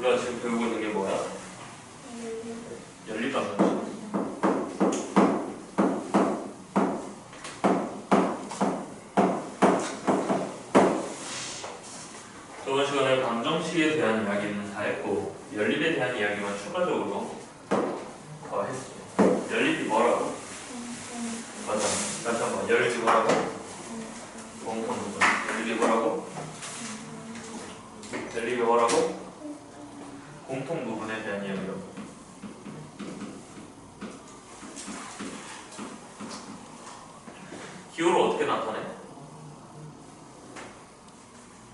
우리가 지금 배우고 있는 게 뭐야? 연립방정식. 저번 시간에 방정식에 대한 이야기는 다 했고 연립에 대한 이야기만 추가적으로 더 했어요. 연립이 뭐라고? 맞아. 다시 한번 연립이 뭐라고? 공통 부분. 연립이 뭐라고? 연립이 뭐라고? 공통 부분에 대한 이야기요. 기호를 어떻게 나타내?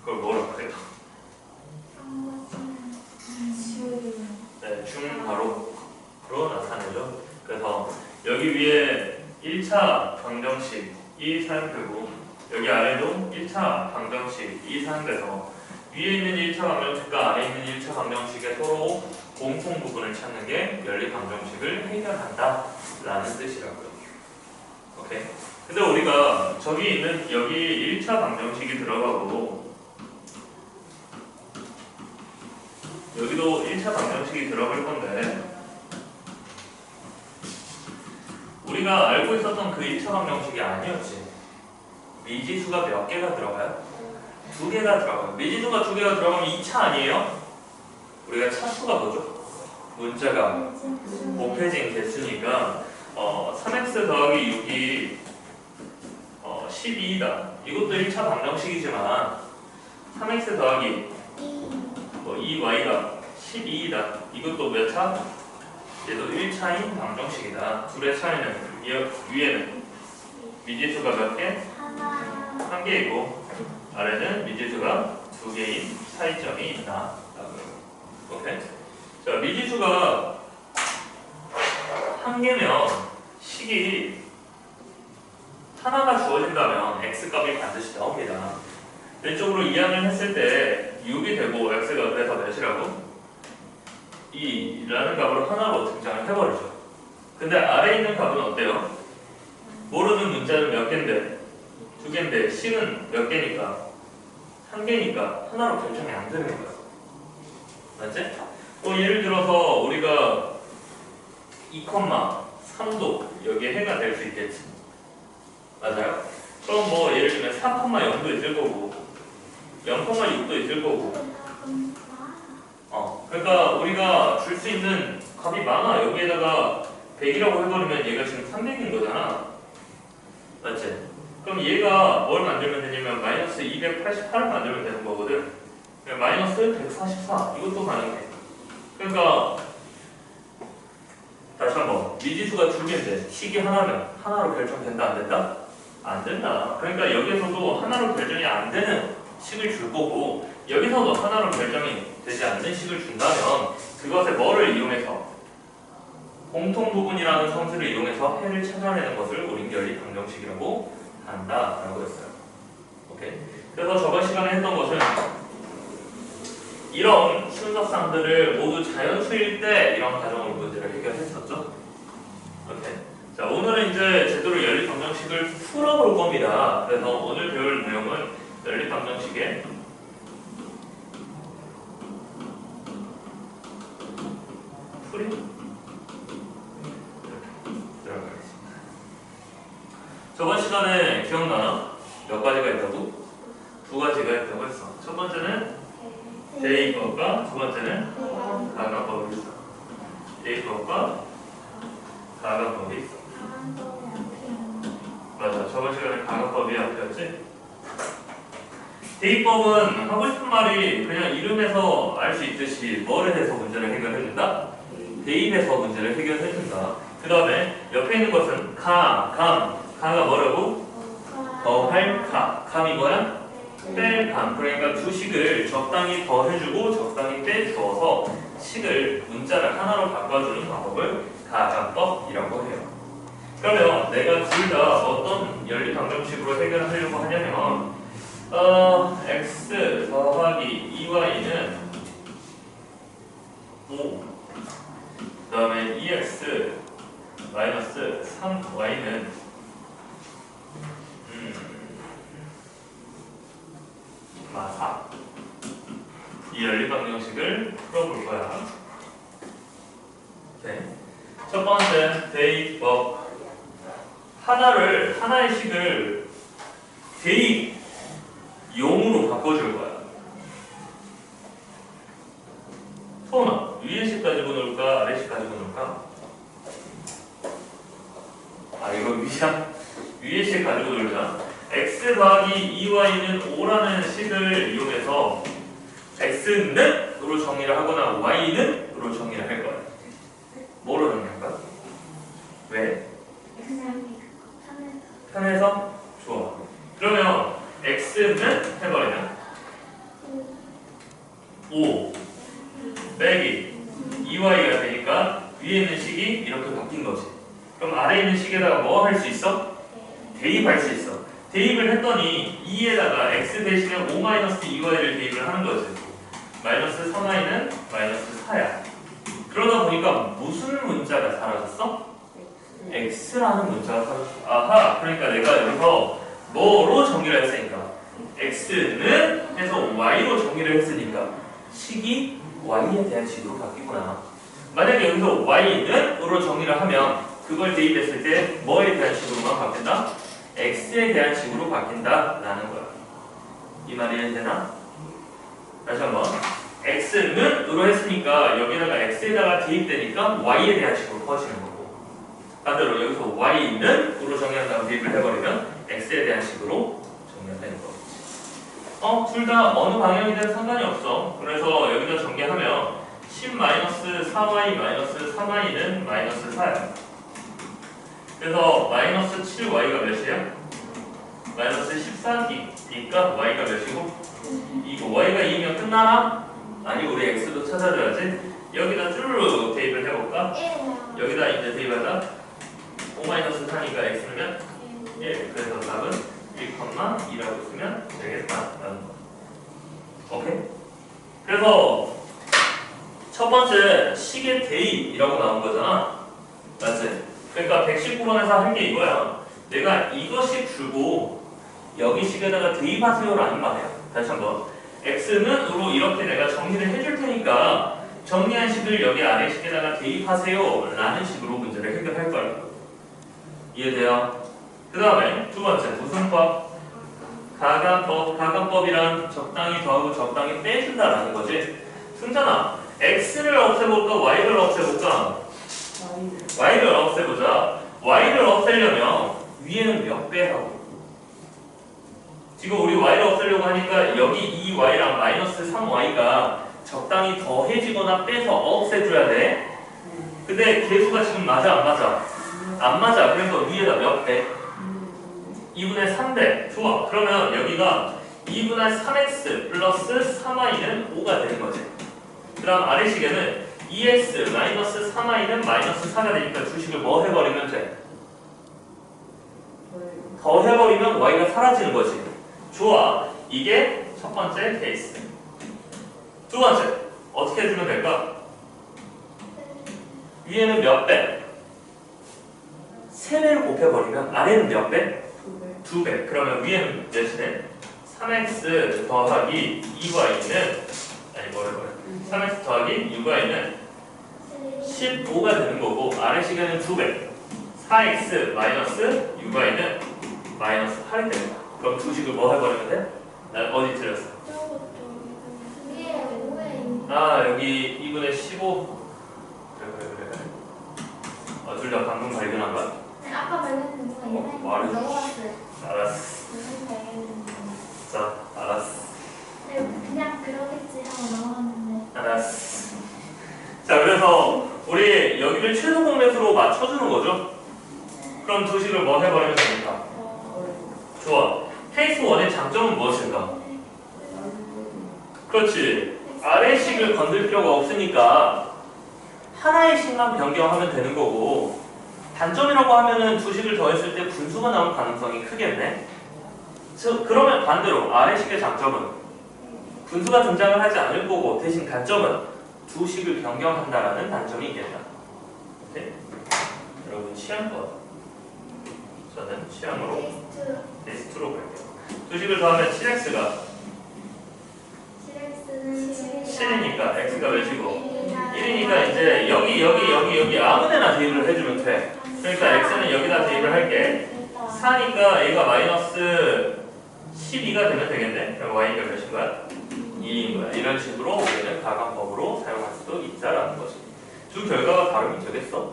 그걸 뭐라 그래요? 네, 중괄호로 나타내죠. 그래서 여기 위에 1차 방정식이 사용되고 여기 아래도 1차 방정식이 사용돼서 위에 있는 1차 방정식과 아래 있는 1차 방정식의 서로 공통 부분을 찾는 게 연립 방정식을 해결한다 라는 뜻이라고요. 오케이. 근데 우리가 저기 있는 여기 1차 방정식이 들어가고 여기도 1차 방정식이 들어갈 건데 우리가 알고 있었던 그 1차 방정식이 아니었지. 미지수가 몇 개가 들어가요? 두 개가 들어가요. 미지수가 두 개가 들어가면 2차 아니에요? 우리가 차수가 뭐죠? 문자가 곱해진 개수니까 어, 3x 더하기 6이 어, 12이다. 이것도 1차 방정식이지만 3x 더하기 뭐 2y가 12이다. 이것도 몇 차? 얘도 1차인 방정식이다. 둘의 차이는 위- 위에는 미지수가 몇 개? 한 개이고 아래는 미지수가 두 개인 차이점이 있다. 오케이. 자, 미지수가 한 개면 식이 하나가 주어진다면 x 값이 반드시 나옵니다. 왼쪽으로 이항을 했을 때 6이 되고 x가 그래서 몇이라고? 2라는 값으로 하나로 등장을 해버리죠. 근데 아래에 있는 값은 어때요? 모르는 문자는 몇 개인데? 두 개인데 식은 몇 개니까? 한 개니까 하나로 결정이 안 되는 거야. 맞지? 또 예를 들어서 우리가 2,3도 여기에 해가 될 수 있겠지. 맞아요? 그럼 뭐 예를 들면 4,0도 있을 거고 0,6도 있을 거고. 어 그러니까 우리가 줄 수 있는 값이 많아. 여기에다가 100이라고 해버리면 얘가 지금 300인 거잖아. 맞지? 그럼 얘가 뭘 만들면 되냐면 마이너스 288을 만들면 되는 거거든. 마이너스 144 이것도 가능해. 그러니까 다시 한번 미지수가 두 개인데 식이 하나면 하나로 결정된다 안 된다? 안 된다. 그러니까 여기서도 하나로 결정이 안 되는 식을 줄 거고 여기서도 하나로 결정이 되지 않는 식을 준다면 그것의 뭐를 이용해서 공통 부분이라는 성질을 이용해서 해를 찾아내는 것을 우린 연립 방정식이라고 한다라고 했어요. 오케이. 그래서 저번 시간에 했던 것은 이런 순서상들을 모두 자연수일 때 이런 가정으로 문제를 해결했었죠. 오케이. 자 오늘은 이제 제대로 연립 방정식을 풀어볼 겁니다. 그래서 오늘 배울 내용은 연립 방정식의 풀이 들어가겠습니다. 저번 시간에 기억나? 몇 가지가 있다고? 두 가지가 있다고 했어. 첫 번째는 대입법과 두 번째는 가가법이 있어. 대입법과 가가법이 있어. 맞아. 저번 시간에 가가법이 앞이었지? 대입법은 하고 싶은 말이 그냥 이름에서 알 수 있듯이 뭐를 해서 문제를 해결해준다? 대입해서 문제를 해결해준다. 그 다음에 옆에 있는 것은 가, 감. 가가 뭐라고? 더할 가. 감이 뭐야? 뺄 감. 그러니까 두 식을 적당히 더해주고 적당히 빼주어서 식을 문자를 하나로 바꿔주는 방법을 가감법이라고 해요. 그러면 내가 둘 다 어떤 연립 방정식으로 해결하려고 하냐면 어, x 더하기 2y는 5. 그 다음에 2x 마이너스 3y는 음, 마 4. 이 연립방정 형식을 풀어볼 거야. 네. 첫 번째 대입법 하나를 하나의 식을 대입 용으로 바꿔줄 거야. 소은아, 위에 식 가지고 놀까 아래 식 가지고 놀까? 아 이거 위야 위에 식 가지고 놀자. x 더하기 2y는 5라는 식을 이용해서 x는 으로 정의를 하거나 y는으로 정의를 할 거야. 뭐로 정의할까? 왜? 그냥 하면서 편해서? 좋아. 그러면 x는 해버리면 5 빼기 2y가 되니까 위에 있는 식이 이렇게 바뀐 거지. 그럼 아래에 있는 식에다가 뭐 할 수 있어? 대입할 수 있어. 대입을 했더니 2에다가 x 대신에 5-2y를 대입을 하는 거지. 마이너스 3y는 마이너스 4야. 그러다 보니까 무슨 문자가 사라졌어? x라는 문자가 사라졌어. 아하, 그러니까 내가 여기서 뭐로 정의를 했으니까 x는 해서 y로 정의를 했으니까 식이 y에 대한 식으로 바뀌구나. 만약에 여기서 y는 으로 정의를 하면 그걸 대입했을 때 뭐에 대한 식으로만 바뀐다? x에 대한 식으로 바뀐다 라는 거야. 이 말이 이해되나? 다시 한번. X는 으로 했으니까 여기다가 x에다가 대입되니까 y에 대한 식으로 퍼지는 거고 반대로 여기서 y는 으로 정의한 다음 대입을 해버리면 x에 대한 식으로 정의가 되는 거겠지. 어, 둘 다 어느 방향이든 상관이 없어. 그래서 여기다 전개하면 10-4y 3y는 마이너스 4야. 그래서 마이너스 7y가 몇이야? 마이너스 14니까 y가 몇이고? 이거 y가 2면 끝나나? 아니 우리 x도 찾아줘야지. 여기다 쭈르르 대입을 해볼까? 1이요. 여기다 이제 대입하자. 5-4니까 x는 1. 그래서 답은 1,2라고 쓰면 되겠다라는 거. 오케이? 그래서 첫 번째 식의 대입이라고 나온 거잖아. 맞지? 그러니까 119번에서 한 게 이거야. 내가 이것이 주고 여기 식에다가 대입하세요라는 말이야. 다시 한번. X는 으로 이렇게 내가 정리를 해줄 테니까 정리한 식을 여기 아래 식에다가 대입하세요 라는 식으로 문제를 해결할 거야. 이해돼요? 그 다음에 두 번째 무슨 법? 가간법. 가간법이란 적당히 더하고 적당히 빼준다라는 거지. 승찬아, x를 없애볼까? y를 없애볼까? y를 없애보자. y를 없애려면 위에는 몇 배 하고? 지금 우리 y를 없애려고 하니까 여기 2y랑 마이너스 3y가 적당히 더해지거나 빼서 없애줘야 돼. 근데 개수가 지금 맞아 안 맞아? 안 맞아. 그래서 위에다 몇 배? 2분의 3배. 좋아. 그러면 여기가 2분의 3x 플러스 3y는 5가 되는 거지. 그 다음 아래 식에는 2x 마이너스 3y는 마이너스 4가 되니까 주식을 뭐 해버리면 돼? 더 해버리면 y가 사라지는 거지. 좋아. 이게 첫 번째 케이스. 두 번째. 어떻게 해주면 될까? 위에는 몇 배? 세배를 곱해버리면 아래는 몇 배? 두 배. 그러면 위에는 몇이네? 3x 더하기 2y는 아니 뭐래 뭐래 3x 더하기 6y는 15가 되는 거고 아래 시간은 2배 4x 마이너스 6y는 마이너스 8이 됩니다 그럼 두 식을 뭐 해버리면 돼? 나 어디 틀렸어? 위에 5에 있는 아 여기 2분의 15 그래 그래 그래 그래 어, 둘다 방금 발견한 거야? 아까 거 어? 말해. 알았어. 자 알았어 네, 그냥 그러겠지 하고 넘어갔는데. 알았어 자 그래서 우리 여기를 최소 공매수로 맞춰주는 거죠 그럼 두 식을 뭐 해버리면 됩니까? 좋아 케이스 1의 장점은 무엇일까? 그렇지 아래 식을 건들 필요가 없으니까 하나의 식만 변경하면 되는 거고 단점이라고 하면은 두 식을 더했을 때 분수가 나올 가능성이 크겠네 저, 그러면 반대로 아래 식의 장점은 분수가 등장을 하지 않을 거고 대신 단점은 두 식을 변경한다라는 단점이 있겠다 오케이? 여러분 취향껏 저는 취향으로 리스트로 갈게요. 두 식을 더하면 7x가 7x는 7이니까 x가 몇이고 1이니까 이제 여기 여기 여기 여기 아무데나 대입을 해주면 돼. 그러니까 x는 여기다 대입을 할게. 4니까 얘가 마이너스 12가 되면 되겠네? 그럼 y가 몇인 거야? 2인 거야. 이런 식으로 우리는 가감법으로 사용할 수도 있다라는 거지. 두 결과가 다르면 되겠어?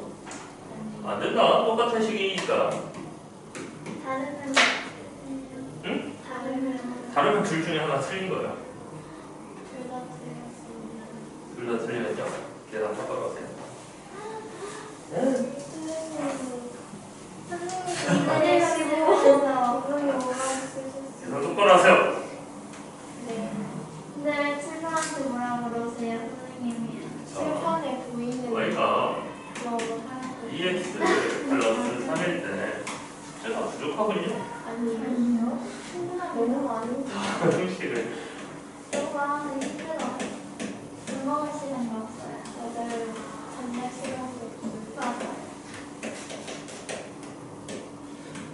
안 된다. 똑같은 식이니까 다르면 응? 다르면 다르면 둘 중에 하나 틀린 거야 둘다 틀렸습니다. 둘 다 틀리면요 계산 하도록 하세요 계산 똑바로 하세요 근데 칠판한테 뭐라 그러세요, 선생님이? 칠판에 보이는 y가 거 하나 2x 플러스 3일 때 제가 부족하군요 아니요. 너무 많은 형식을 오빠 힘들어. 술 먹을 시간이 없어요. 맞아요. 전략 시간도 맞아.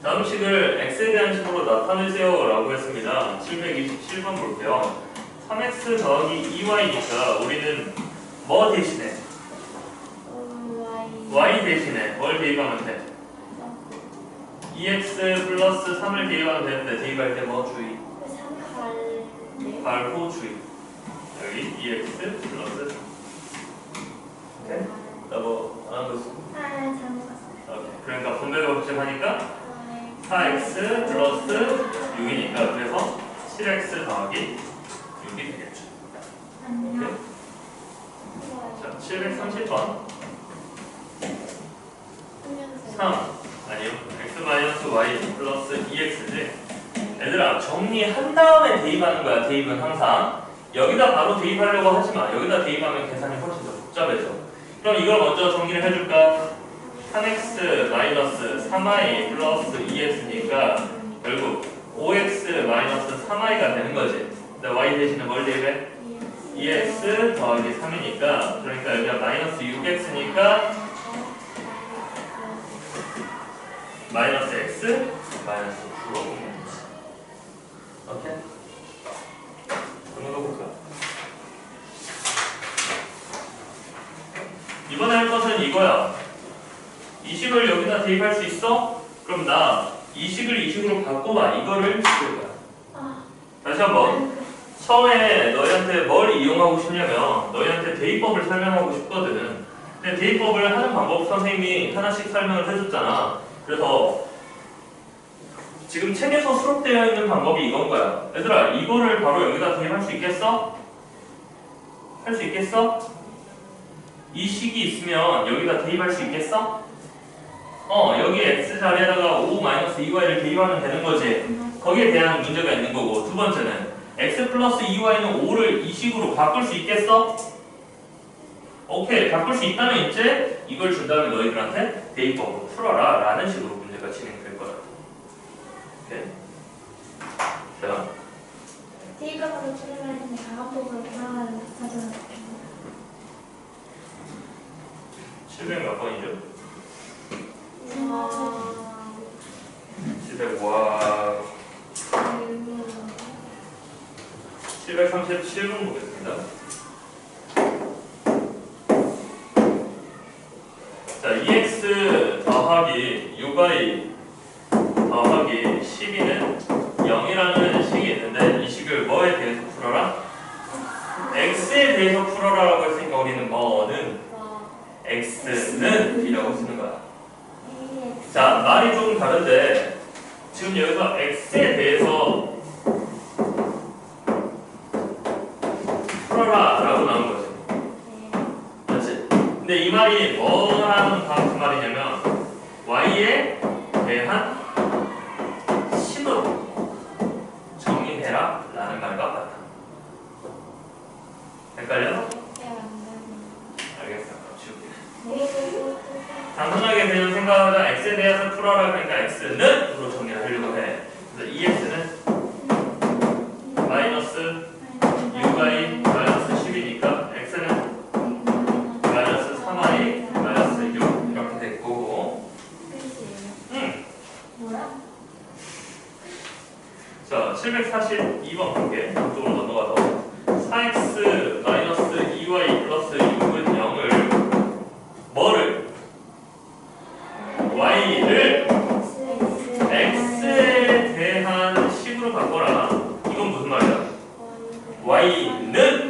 다음 식을 x에 대한 식으로 나타내세요 라고 했습니다 727번 볼게요 3x 더하기 2y니까 우리는 뭐 대신에 Y y 대신에 뭘 대입하면 돼? 2x 플러스 3을 대입하면 되는데 대입할 때 뭐 주의? 삼팔 발호 주의 여기 2x 플러스 3 오케이? 나뭐 안 하고 있어? 아, 잘못 봤어요. 오케이. 그러니까 분배가 복잡하니까 4x 플러스 6이니까 그래서 7x 더하기 6이 되겠죠. 안녕. 자, 730번 3 아니요. X 마이너스 y 플러스 2x지. 얘들아 정리한 다음에 대입하는 거야 대입은 항상. 여기다 바로 대입하려고 하지 마. 여기다 대입하면 계산이 훨씬 더 복잡해져. 그럼 이걸 먼저 정리를 해줄까? 3x 마이너스 3y 플러스 2x니까 결국 5x 마이너스 3y가 되는 거지. 근데 y 대신에 뭘 대입해? 2x 더하기 3이니까 그러니까 여기가 마이너스 6x니까 마이너스 x 마이너스 9로 보면 되지 오케이? 그런 거 볼까? 이번에 할 것은 이거야 이 식을 여기다 대입할 수 있어? 그럼 나 이 식을 이 식으로 바꿔봐 이거를 찍을 거야 아, 다시 한번 처음에 너희한테 뭘 이용하고 싶냐면 너희한테 대입법을 설명하고 싶거든. 근데 대입법을 하는 방법 선생님이 하나씩 설명을 해줬잖아. 그래서 지금 책에서 수록되어 있는 방법이 이건 거야. 얘들아 이거를 바로 여기다 대입할 수 있겠어? 할 수 있겠어? 이 식이 있으면 여기다 대입할 수 있겠어? 어 여기 x 자리에다가 5-2y를 대입하면 되는 거지. 거기에 대한 문제가 있는 거고 두 번째는 x 플러스 2y는 5를 이 식으로 바꿀 수 있겠어? 오케이 바꿀 수 있다면 이제 이걸 준 다음에 너희들한테 대입법으로 풀어라 라는 식으로 문제가 진행될 거야. 오케이? 자. 출연을 했는데 강압법으로 돌아가는 사전을 700몇 번이죠? 와. 700 와... 737번 보겠습니다 자 2x 더하기 6y 더하기 12는 0이라는 식이 있는데 이 식을 뭐에 대해서 풀어라? x에 대해서 풀어라라고 했으니까 우리는 뭐는 x는 이라고 쓰는 거야 자 말이 조금 다른데 지금 여기서 x에 대해서 풀어라라고 나온 거지 그렇지 근데 이 말이 뭐라는 그 말이냐면 y에 대한 식으로 정의해라 라는 말과 같아 헷갈려? 알겠어 그럼 지울게 단순하게 그냥 생각하자 x에 대해서 欢迎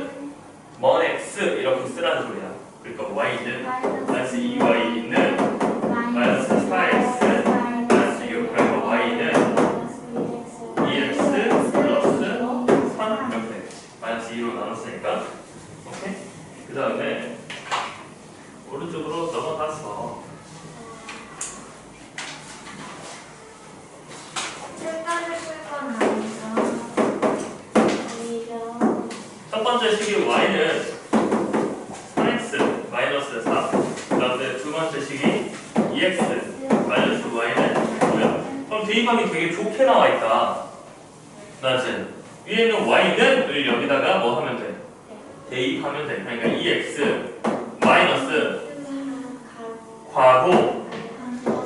맞지? 위에 있는 y는 을 여기다가 뭐 하면 돼? 대입하면 돼. 그러니까 2x 마이너스 괄호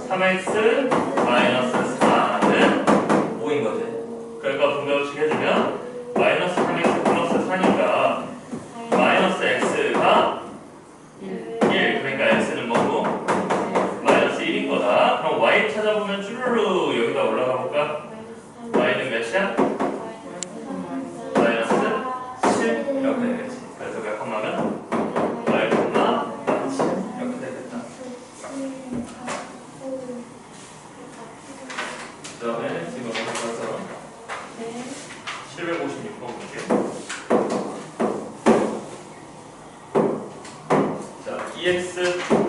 3x 마이너스 4는 5인 거지. 자,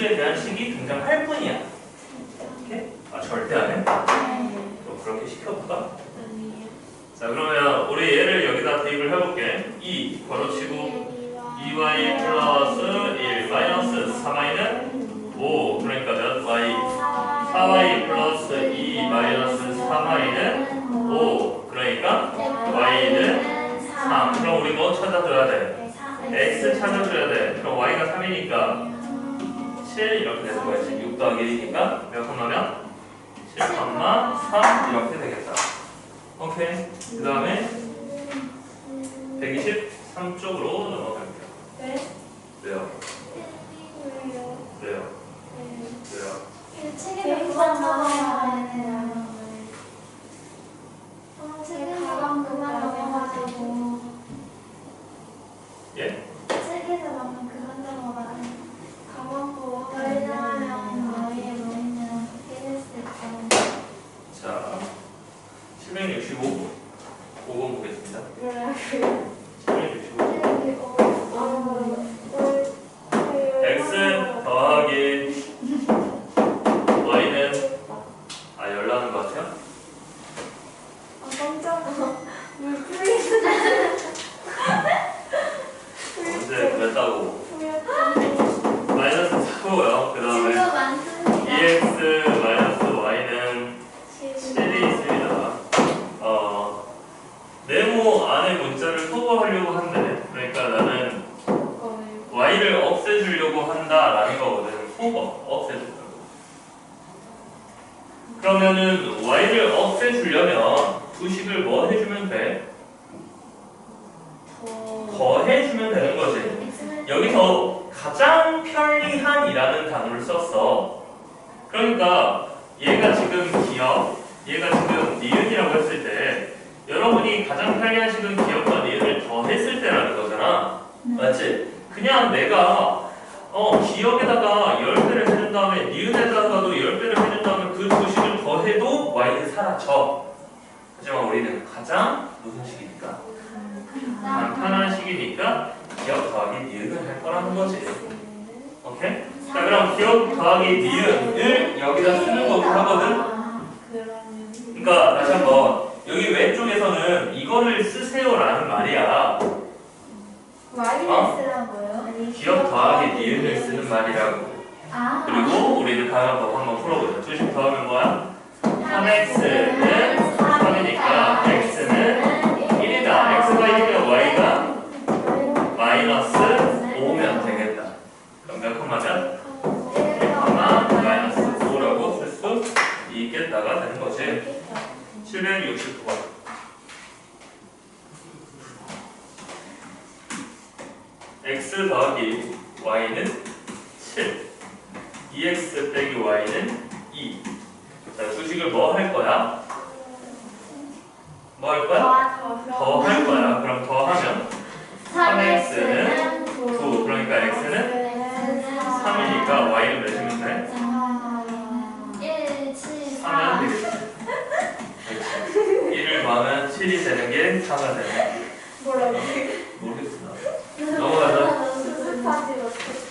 분수에 대한 식이 등장할 뿐이야. 많습니다. 2x 마이너스 y는 7이 있습니다 어 네모 안에 문자를 소거하려고 한대 그러니까 나는 y를 없애주려고 한다라는 거거든 소거 없애주려고 그러면은 y를 없애주려면 두 식을 뭐 해주면 돼? 더 해주면 되는 거지 여기서 가장 편리한이라는 단어를 썼어. 그러니까 얘가 지금 기억, 얘가 지금 니은이라고 했을 때 여러분이 가장 편리한 식은 기억과 니은을 더했을 때라는 거잖아. 맞지? 그냥 내가 어 기억에다가 10배를 해준 다음에 니은에다가도 10배를 해준 다음에 그 두 식을 더해도 y는 사라져. 하지만 우리는 가장 무슨 식이니까? 간편한 식이니까 기억 더하기 니은을 할 거라는 거지. 오케이? 자 그럼 기억 더하기 니은을 여기다 쓰는 거고 하거든. 그러니까 다시 한번 여기 왼쪽에서는 이거를 쓰세요라는 말이야. 마이너스라고요? 기억 더하기 니은을 쓰는 말이라고. 아, 그리고 우리는 다음 법 한번 풀어보자. 두식 더하면 뭐야? 3x는 769번. x 더하기 y는 7. 2x 빼기 y는 2. 자, 수식을 뭐 할 거야? 뭐 할 거야? 더 할 거야. 그럼 더 하면 3x는 9. 그러니까 x는 3이니까 y는 몇 2만은 7이 되는 게 4가 되는 게 뭐라고? 모르겠어. 넘어가자. 수습하지 못했어.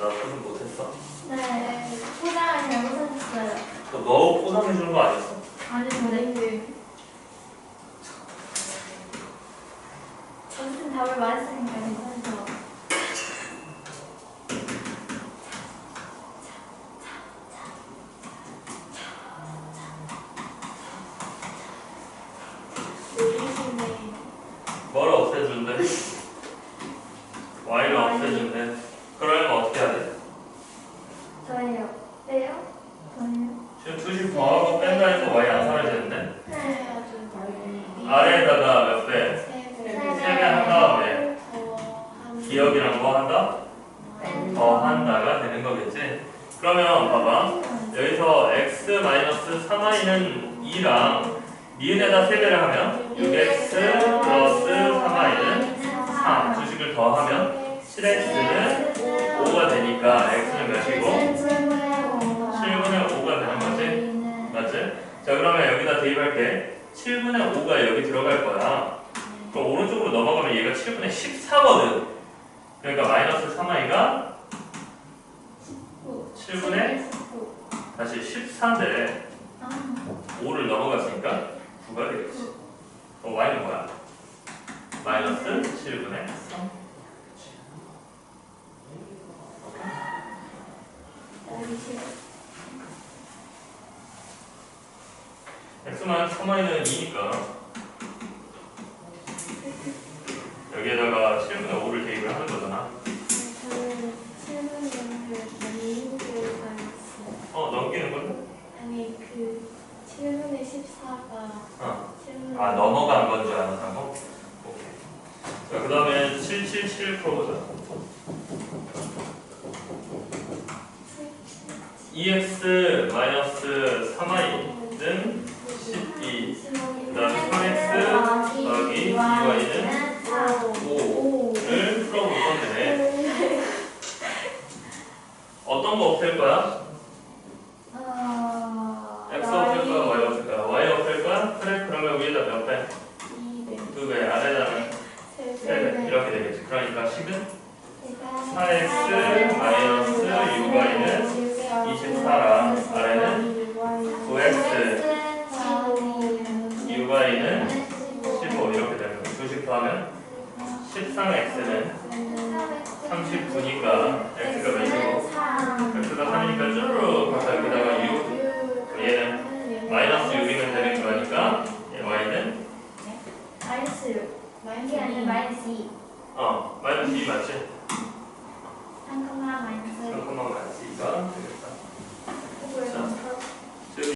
나 수습 못했어? 네. 포장을 잘못했어요. 너 포장해주는 거 아니었어? 아니, 저는 여기서 x 마이너스 3y는 2랑 니은에다 세배를 하면 6x 플러스 3y는 3 주식을 더하면 7x는 5가 되니까 x는 몇이고 7분의 5가 되는 거지? 맞지? 자 그러면 여기다 대입할게 7분의 5가 여기 들어갈 거야 그럼 오른쪽으로 넘어가면 얘가 7분의 14거든 그러니까 마이너스 3y가 7분의 다시 14인데 5를 넘어갔으니까 9가 되겠지. 그럼 y는 뭐야? 마이너스 7분의 3 x만 3y는 2니까 여기에다가 7분의 5를 대입을 하는 거잖아 저는 실물을 넘기는 어 넘기는 걸로? 아니 그 7분의 14가 어. 7분의 아 넘어간 건 줄 알았다고? 오케이 자 그 다음에 777 풀어보자 2x 마이너스 3y는 12 그 다음에 3x 더하기 2y는 5를 풀어볼 건데 어떤 거 없앨 거야?